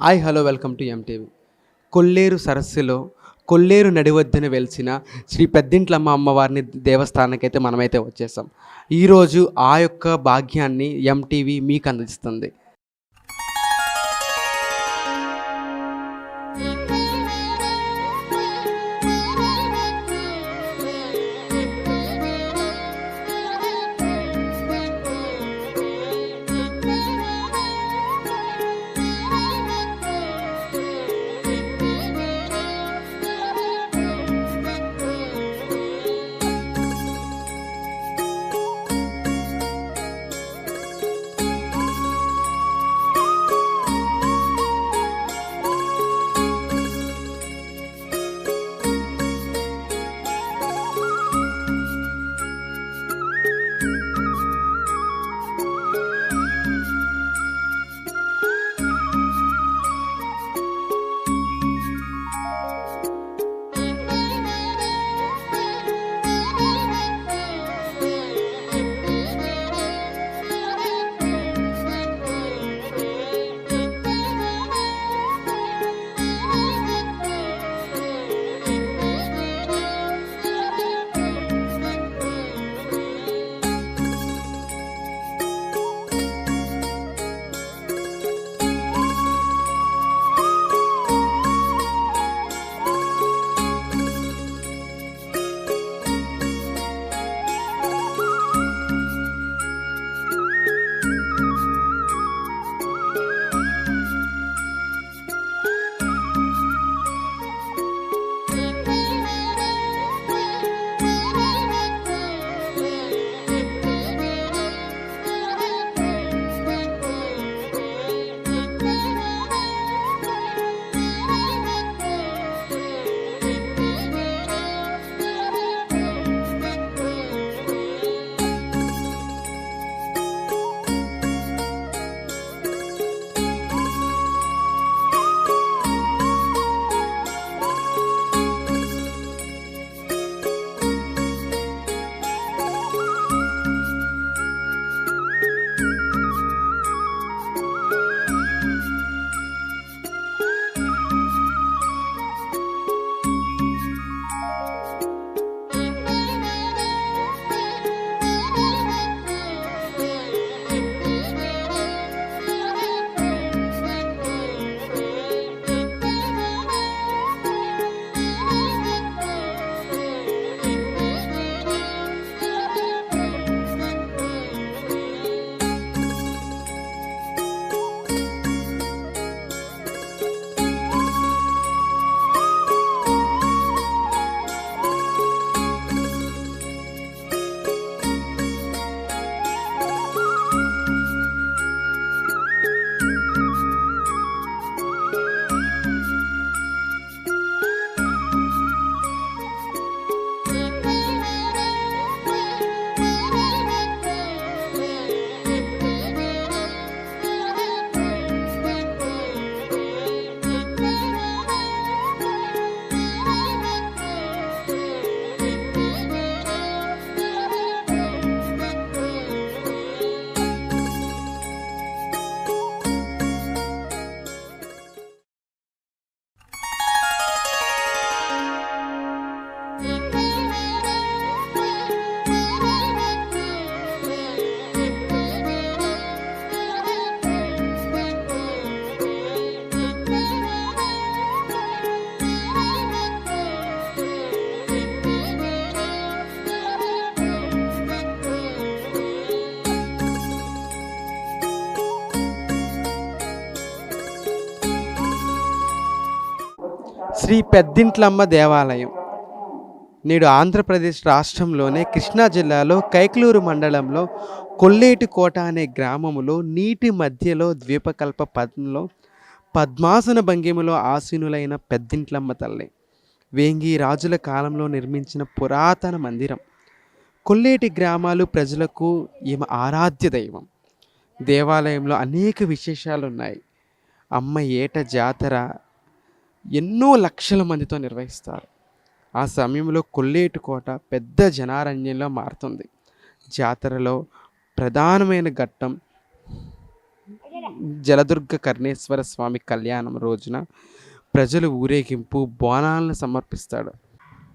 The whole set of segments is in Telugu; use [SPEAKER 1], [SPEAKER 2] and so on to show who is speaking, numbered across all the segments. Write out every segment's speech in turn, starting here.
[SPEAKER 1] Hi hello welcome to MTV Kolleru సరస్సులో కొల్లేరు నడివద్దున వెలిసిన శ్రీ పెద్దింట్లమ్మ అమ్మవారిని దేవస్థానానికి మనమైతే వచ్చేసాం. ఈరోజు ఆ యొక్క భాగ్యాన్ని ఎంటీవీ మీకు అందిస్తుంది. శ్రీ పెద్దింట్లమ్మ దేవాలయం. నేడు ఆంధ్రప్రదేశ్ రాష్ట్రంలోనే కృష్ణా జిల్లాలో కైకలూరు మండలంలో కొల్లేటికోట అనే గ్రామములో నీటి మధ్యలో ద్వీపకల్ప పద్మలో పద్మాసన భంగిమలో ఆసీనులైన పెద్దింట్లమ్మ తల్లి. వేంగి రాజుల కాలంలో నిర్మించిన పురాతన మందిరం. కొల్లేటి గ్రామాలు ప్రజలకు ఈమె ఆరాధ్య దైవం. దేవాలయంలో అనేక విశేషాలు ఉన్నాయి అమ్మ ఏట జాతర ఎన్నో లక్షల మందితో నిర్వహిస్తారు. ఆ సమయంలో కొల్లేటి కోట పెద్ద జనారణ్యంలో మారుతుంది. జాతరలో ప్రధానమైన ఘట్టం జలదుర్గ కర్ణేశ్వర స్వామి కళ్యాణం రోజున ప్రజలు ఊరేగింపు బోనాలను సమర్పిస్తాడు.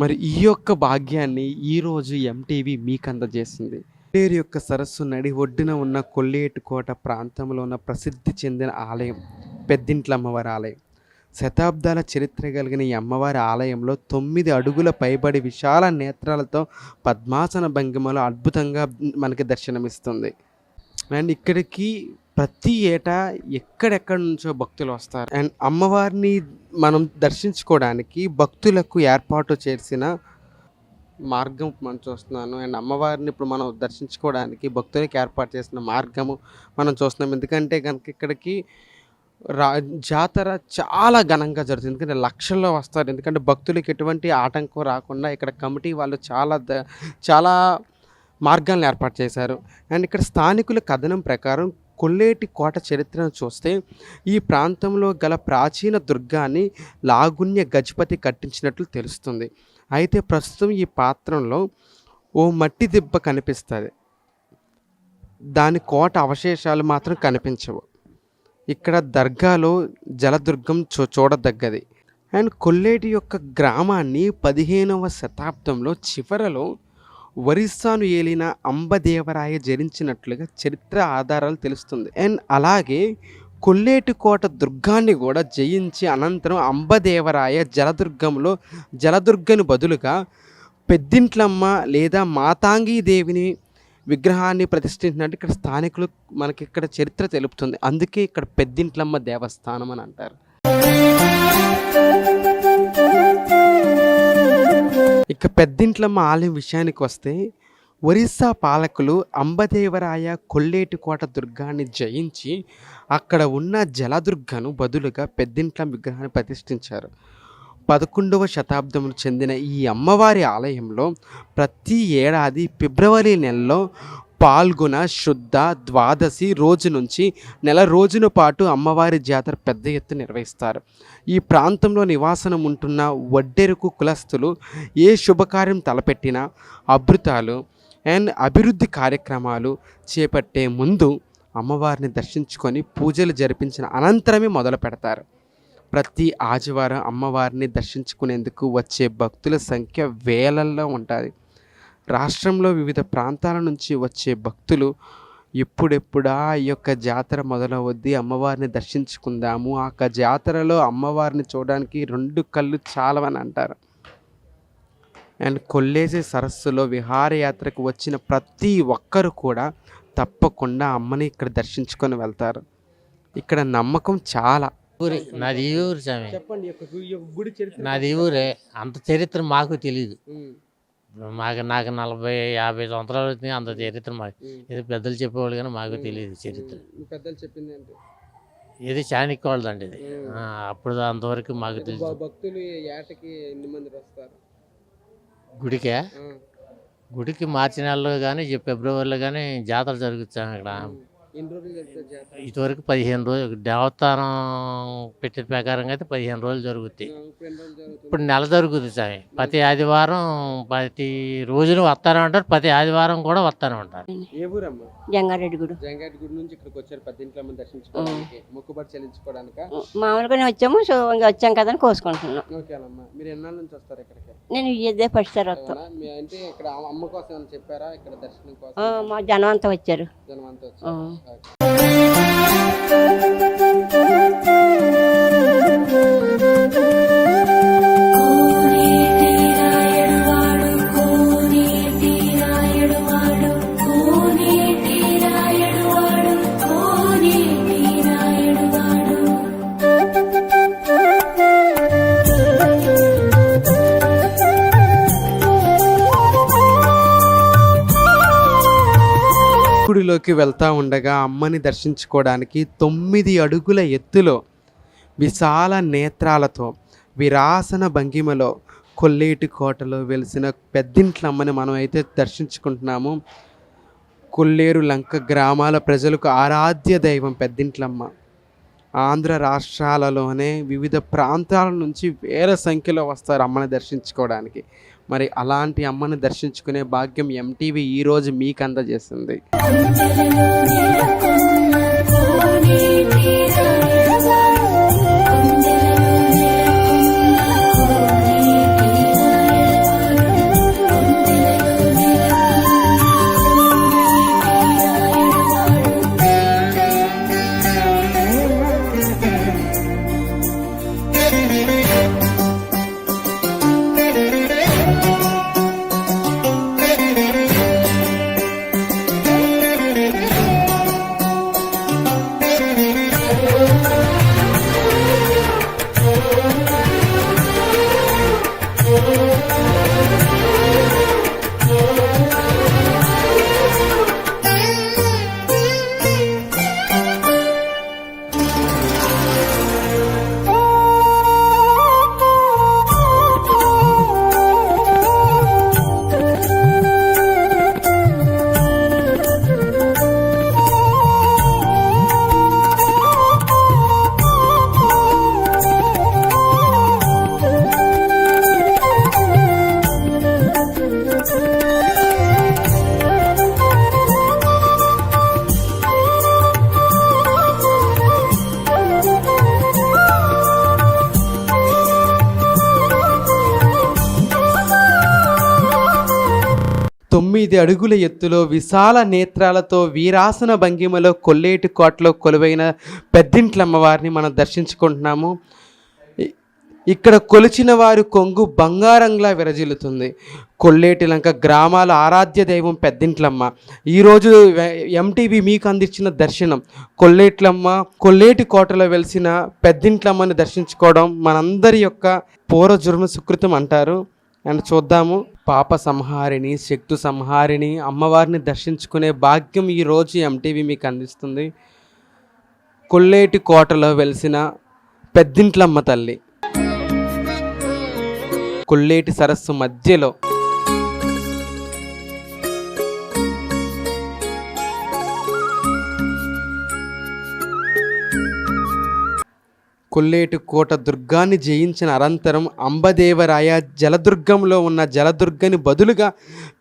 [SPEAKER 1] మరి ఈ యొక్క భాగ్యాన్ని ఈరోజు ఎంటీవీ మీకు అందజేసింది. కొల్లేరు యొక్క సరస్సు నడి ఒడ్డున ఉన్న కొల్లేటుకోట ప్రాంతంలో ఉన్న ప్రసిద్ధి చెందిన ఆలయం పెద్దింట్ల అమ్మవారి ఆలయం. శతాబ్దాల చరిత్ర కలిగిన ఈ అమ్మవారి ఆలయంలో తొమ్మిది అడుగుల పైబడి విశాల నేత్రాలతో పద్మాసన భంగిమలో అద్భుతంగా మనకి దర్శనమిస్తుంది. అండ్ ఇక్కడికి ప్రతి ఏటా ఎక్కడెక్కడి నుంచో భక్తులు వస్తారు. అండ్ అమ్మవారిని మనం దర్శించుకోవడానికి భక్తులకు ఏర్పాటు చేసిన మార్గం మనం చూస్తున్నాను. అండ్ అమ్మవారిని ఇప్పుడు మనం దర్శించుకోవడానికి భక్తులకు ఏర్పాటు చేసిన మార్గము మనం చూస్తున్నాం. ఎందుకంటే కనుక ఇక్కడికి రా జాతర చాలా ఘనంగా జరుగుతుంది. ఎందుకంటే లక్షల్లో వస్తారు. ఎందుకంటే భక్తులకు ఎటువంటి ఆటంకం రాకుండా ఇక్కడ కమిటీ వాళ్ళు చాలా ద చాలా మార్గాలను ఏర్పాటు చేశారు. అండ్ ఇక్కడ స్థానికుల కథనం ప్రకారం కొల్లేటి కోట చరిత్రను చూస్తే ఈ ప్రాంతంలో గల ప్రాచీన దుర్గాన్ని లాగుణ్య గజపతి కట్టించినట్లు తెలుస్తుంది. అయితే ప్రస్తుతం ఈ పాత్రంలో ఓ మట్టి దిబ్బ కనిపిస్తుంది. దాని కోట అవశేషాలు మాత్రం కనిపించవు. ఇక్కడ దర్గాలో జలదుర్గం చూ చూడదగ్గది. అండ్ కొల్లేటి యొక్క గ్రామాన్ని పదిహేనవ శతాబ్దంలో చివరలో ఒరిస్సాను ఏలిన అంబదేవరాయ జరించినట్లుగా చరిత్ర ఆధారాలు తెలుస్తుంది. అండ్ అలాగే కొల్లేటి కోట దుర్గాన్ని కూడా జయించి అనంతరం అంబదేవరాయ జలదుర్గంలో జలదుర్గను బదులుగా పెద్దింట్లమ్మ లేదా మాతాంగీ దేవిని విగ్రహాన్ని ప్రతిష్ఠించినట్టు ఇక్కడ స్థానికులు మనకి ఇక్కడ చరిత్ర తెలుపుతుంది. అందుకే ఇక్కడ పెద్దింట్లమ్మ దేవస్థానం అని అంటారు. ఇక పెద్దింట్లమ్మ ఆలయం విషయానికి వస్తే ఒరిస్సా పాలకులు అంబదేవరాయ కొల్లేటికోట దుర్గాన్ని జయించి అక్కడ ఉన్న జలదుర్గను బదులుగా పెద్దింట్ల విగ్రహాన్ని ప్రతిష్ఠించారు. పదకొండవ శతాబ్దంలో చెందిన ఈ అమ్మవారి ఆలయంలో ప్రతి ఏడాది ఫిబ్రవరి నెలలో పాల్గొన శుద్ధ ద్వాదశి రోజు నుంచి నెల రోజుల పాటు అమ్మవారి జాతర పెద్ద ఎత్తున నిర్వహిస్తారు. ఈ ప్రాంతంలో నివాసనం ఉంటున్న వడ్డెరుకు కులస్తులు ఏ శుభకార్యం తలపెట్టినా అభృతాలు అండ్ అభివృద్ధి కార్యక్రమాలు చేపట్టే ముందు అమ్మవారిని దర్శించుకొని పూజలు జరిపించిన అనంతరమే మొదలు పెడతారు. ప్రతి ఆదివారం అమ్మవారిని దర్శించుకునేందుకు వచ్చే భక్తుల సంఖ్య వేలల్లో ఉంటుంది. రాష్ట్రంలో వివిధ ప్రాంతాల నుంచి వచ్చే భక్తులు ఎప్పుడెప్పుడా ఈ యొక్క జాతర మొదలవద్ది అమ్మవారిని దర్శించుకుందాము ఆ జాతరలో అమ్మవారిని చూడడానికి రెండు కళ్ళు చాలవని అంటారు. అండ్ కొల్లేసి సరస్సులో విహారయాత్రకు వచ్చిన ప్రతి ఒక్కరు కూడా తప్పకుండా అమ్మని ఇక్కడ దర్శించుకొని వెళ్తారు. ఇక్కడ నమ్మకం చాలా.
[SPEAKER 2] ఊరే. నాది ఈ ఊరు స్వామి.
[SPEAKER 1] చెప్పండి గుడి చరిత్ర
[SPEAKER 2] నాది ఈ ఊరే. అంత చరిత్ర మాకు తెలియదు మాకు నాకు నలభై యాభై సంవత్సరాలు వచ్చినాయి అంత చరిత్ర మాకు. ఇది పెద్దలు చెప్పేవాళ్ళు కానీ మాకు తెలియదు చరిత్ర.
[SPEAKER 1] పెద్దలు చెప్పింది అంటే
[SPEAKER 2] ఇది చాణక్య వాళ్ళదండి ఇది అప్పుడు అంతవరకు మాకు తెలుసు
[SPEAKER 1] భక్తులు ఏటకి ఎన్ని మంది వస్తారు?
[SPEAKER 2] గుడికే? గుడికి మార్చి నెలలో కానీ ఫిబ్రవరిలో కానీ జాతర
[SPEAKER 1] జరుగుతుంది జాతర
[SPEAKER 2] ఇటువరకు పదిహేను రోజులు. దేవస్థానం పెట్టిన ప్రకారంగా అయితే పదిహేను రోజులు జరుగుతాయి.
[SPEAKER 1] ఇప్పుడు ఎన్ని రోజులు జరుగుతుంది?
[SPEAKER 2] ఇప్పుడు నెల జరుగుతుంది స్వామి ప్రతి ఆదివారం ప్రతి రోజున వస్తానే ఉంటారు. ప్రతి ఆదివారం కూడా వస్తానే ఉంటారు.
[SPEAKER 1] ఏ ఊరమ్మా?
[SPEAKER 3] జంగారెడ్డి గుడి.
[SPEAKER 1] జంగాటి గుడి నుంచి ఇక్కడికి వచ్చారు. పద్దెంట్లో మంది దర్శించుకోవడానికి. మొక్కుబడి చెల్లించుకోవడానిక?
[SPEAKER 3] మామూలుగానే వచ్చాము. సో ఇంకా వచ్చాం కదా అని కోసుకుంటున్నాం.
[SPEAKER 1] మీరు ఎన్నాళ్ళ నుంచి వస్తారు ఇక్కడికి?
[SPEAKER 3] నేను ఇదే ఫస్ట్ సార్ వస్తాం.
[SPEAKER 1] అవునా? మీ అంటే ఇక్కడ అమ్మ కోసం చెప్పారా? ఇక్కడ దర్శనం కోసం?
[SPEAKER 3] ఆ, మా జనం అంతా వచ్చారు.
[SPEAKER 1] జనం అంతా. వచ్చారు thôi గుడిలోకి వెళ్తూ ఉండగా అమ్మని దర్శించుకోవడానికి తొమ్మిది అడుగుల ఎత్తులో విశాల నేత్రాలతో విరాసన భంగిమలో కొల్లేటి కోటలో వెలిసిన పెద్దింట్లమ్మని మనం అయితే దర్శించుకుంటున్నాము. కొల్లేరు లంక గ్రామాల ప్రజలకు ఆరాధ్య దైవం పెద్దింట్లమ్మ. ఆంధ్ర రాష్ట్రాలలోనే వివిధ ప్రాంతాల నుంచి వేల సంఖ్యలో వస్తారు అమ్మని దర్శించుకోవడానికి. మరి అలాంటి అమ్మని దర్శించుకునే భాగ్యం ఎంటీవీ ఈరోజు మీకు అందజేస్తుంది తొమ్మిది అడుగుల ఎత్తులో విశాల నేత్రాలతో వీరాసన భంగిమలో కొల్లేటి కోటలో కొలువైన పెద్దింట్లమ్మవారిని మనం దర్శించుకుంటున్నాము. ఇక్కడ కొలిచిన వారు కొంగు బంగారంలా విరజిల్లుతుంది. కొల్లేటి లంక గ్రామాల ఆరాధ్య దైవం పెద్దింట్లమ్మ. ఈరోజు ఎంటీవీ మీకు అందించిన దర్శనం. కొల్లేట్లమ్మ కొల్లేటి కోటలో వెలిసిన పెద్దింట్లమ్మని దర్శించుకోవడం మనందరి యొక్క పూర్వజుర్మ సుకృతం అంటారు. అండ్ చూద్దాము. పాప సంహారిణి శక్తు సంహారిణి అమ్మవారిని దర్శించుకునే భాగ్యం ఈరోజు ఎంటీవీ మీకు అందిస్తుంది. కొల్లేటి కోటలో వెలిసిన పెద్దింట్లమ్మ తల్లి. కొల్లేటి సరస్సు మధ్యలో కొల్లేటి కోట దుర్గాన్ని జయించిన అనంతరం అంబదేవరాయ జలదుర్గంలో ఉన్న జలదుర్గని బదులుగా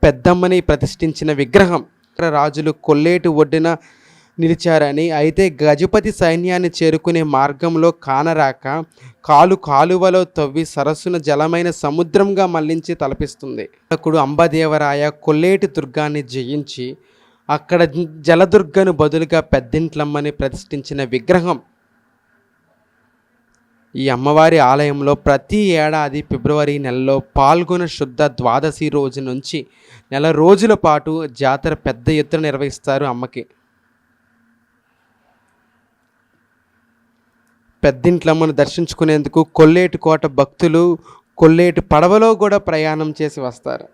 [SPEAKER 1] పెద్దమ్మని ప్రతిష్ఠించిన విగ్రహం. రాజులు కొల్లేటి ఒడ్డున నిలిచారని అయితే గజపతి సైన్యాన్ని చేరుకునే మార్గంలో కానరాక కాలు కాలువలో తవ్వి సరస్సున జలమైన సముద్రంగా మళ్ళించి తలపిస్తుంది. అప్పుడు అంబదేవరాయ కొల్లేటి దుర్గాన్ని జయించి అక్కడ జలదుర్గను బదులుగా పెద్దింట్లమ్మని ప్రతిష్ఠించిన విగ్రహం. ఈ అమ్మవారి ఆలయంలో ప్రతి ఏడాది ఫిబ్రవరి నెలలో పాల్గొన శుద్ధ ద్వాదశి రోజు నుంచి నెల రోజుల పాటు జాతర పెద్ద ఎత్తున నిర్వహిస్తారు అమ్మకి. పెద్దింట్లమ్మను దర్శించుకునేందుకు కొల్లేటి కోట భక్తులు కొల్లేటి పడవలో కూడా ప్రయాణం చేసి వస్తారు.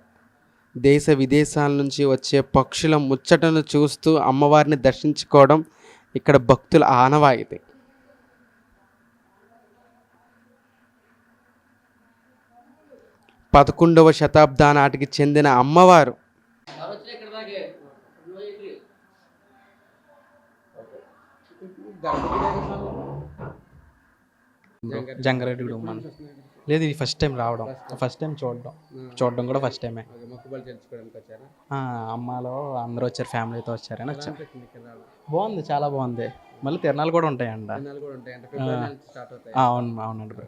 [SPEAKER 1] దేశ విదేశాల నుంచి వచ్చే పక్షుల ముచ్చటను చూస్తూ అమ్మవారిని దర్శించుకోవడం ఇక్కడ భక్తుల ఆనవాయితీ. పదకొండవ శతాబ్దా నాటికి చెందిన అమ్మవారు.
[SPEAKER 4] జంగారెడ్డి మన లేదు ఇది ఫస్ట్ టైం రావడం. ఫస్ట్ టైం చూడడం. చూడడం కూడా ఫస్ట్ టైమే ఆ, అమ్మాలో అందరూ వచ్చారు ఫ్యామిలీతో వచ్చారని వచ్చారు. బాగుంది చాలా బాగుంది. మళ్ళీ తిరణాలు కూడా ఉంటాయంట. ఆ, అవును అవునండి బ్రో.